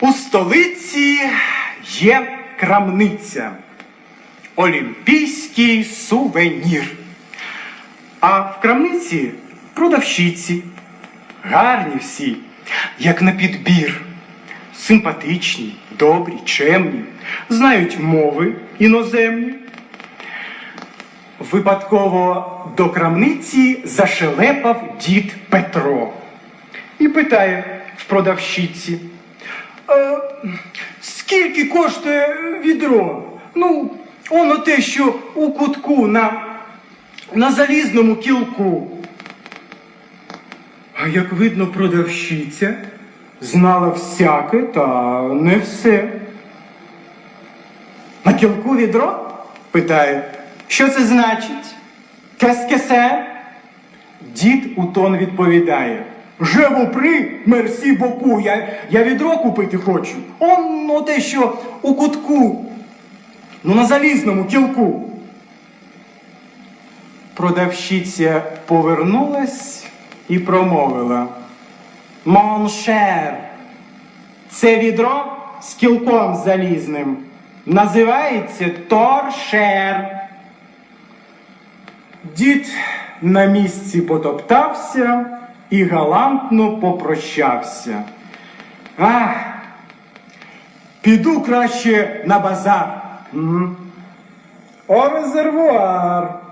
У столиці є крамниця. Олімпійський сувенір. А в крамниці продавщиці. Гарні всі, як на підбір. Симпатичні, добрі, чемні, знають мови іноземні. Випадково до крамниці зашелепав дід Петро і питає в продавщиці. «Е, скільки коштує відро? Ну, воно те, що у кутку на, на залізному кілку. А як видно, продавщиця знала всяке та не все. На кілку відро? питає. Що це значить? Кескесе? Дід у тон відповідає. Vous prie, мерсі боку, я, я відро купити хочу. Он ну, те, що у кутку, ну на залізному кілку. Продавщиця повернулась і промовила. Моншер, це відро з кілком залізним. Називається торшер. Дід на місці потоптався і галантно попрощався. Ах, піду краще на базар. О резервуар.